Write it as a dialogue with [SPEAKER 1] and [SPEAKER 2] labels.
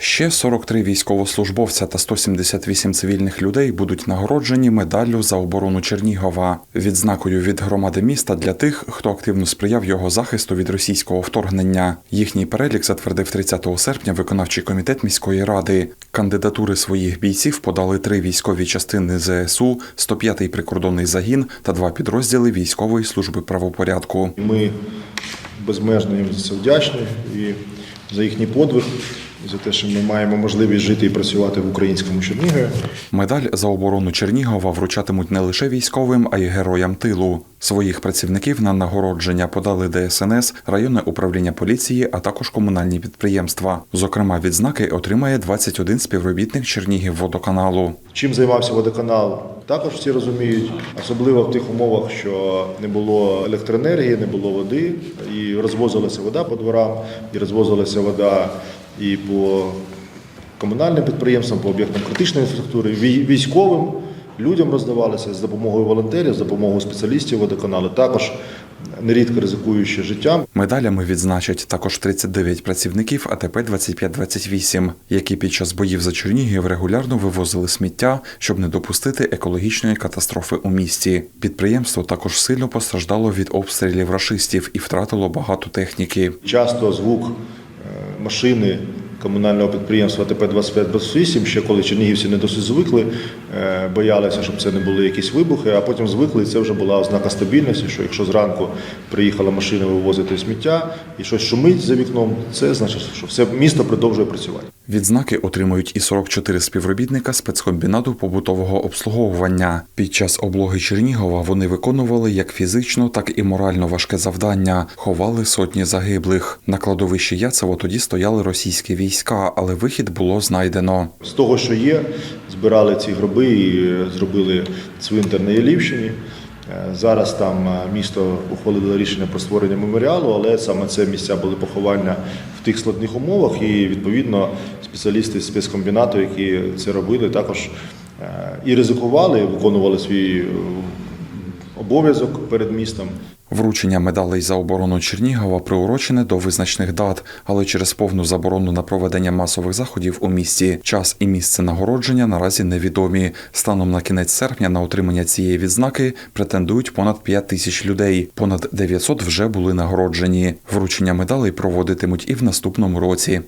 [SPEAKER 1] Ще 43 військовослужбовця та 178 цивільних людей будуть нагороджені медаллю за оборону Чернігова, відзнакою від громади міста для тих, хто активно сприяв його захисту від російського вторгнення. Їхній перелік затвердив 30 серпня виконавчий комітет міської ради. Кандидатури своїх бійців подали три військові частини ЗСУ, 105-й прикордонний загін та два підрозділи військової служби правопорядку.
[SPEAKER 2] Ми безмежно їм за це вдячні і за їхній подвиг, і за те, що ми маємо можливість жити і працювати в українському Чернігові.
[SPEAKER 1] Медаль за оборону Чернігова вручатимуть не лише військовим, а й героям тилу. Своїх працівників на нагородження подали ДСНС, районне управління поліції, а також комунальні підприємства. Зокрема, відзнаки отримає 21 співробітник Чернігівводоканалу.
[SPEAKER 2] Чим займався водоканал, також всі розуміють, особливо в тих умовах, що не було електроенергії, не було води, і розвозилася вода по дворам, і розвозилася вода і по комунальним підприємствам, по об'єктам критичної інфраструктури, вій- військовим людям роздавалися з допомогою волонтерів, з допомогою спеціалістів водоканалу, також нерідко ризикуючи життям.
[SPEAKER 1] Медалями відзначать також 39 працівників АТП 2528, які під час боїв за Чернігів регулярно вивозили сміття, щоб не допустити екологічної катастрофи у місті. Підприємство також сильно постраждало від обстрілів рашистів і втратило багато техніки.
[SPEAKER 2] Часто звук машини комунального підприємства ТП 2528, ще коли чернігівці не досить звикли, е, боялися, щоб це не були якісь вибухи, а потім звикли, і це вже була ознака стабільності, що якщо зранку приїхала машина вивозити сміття і щось шумить за вікном, це значить, що все місто продовжує працювати.
[SPEAKER 1] Відзнаки отримують і 44 співробітника спецкомбінату побутового обслуговування. Під час облоги Чернігова вони виконували як фізично, так і морально важке завдання, ховали сотні загиблих. На кладовищі Яцево тоді стояли російські війська, але вихід було знайдено.
[SPEAKER 2] З того, що є, збирали ці гроби і е, зробили цвинтар на Ялівщині. Е, Зараз там е, місто ухвалило рішення про створення меморіалу, але саме це місця були поховання в тих складних умовах, і відповідно спеціалісти спецкомбінату, які це робили, також е, і ризикували, виконували свій е, обов'язок перед містом.
[SPEAKER 1] Вручення медалей за оборону Чернігова приурочене до визначних дат, але через повну заборону на проведення масових заходів у місті час і місце нагородження наразі невідомі. Станом на кінець серпня на отримання цієї відзнаки претендують понад 5 тисяч людей. Понад 900 вже були нагороджені. Вручення медалей проводитимуть і в наступному році.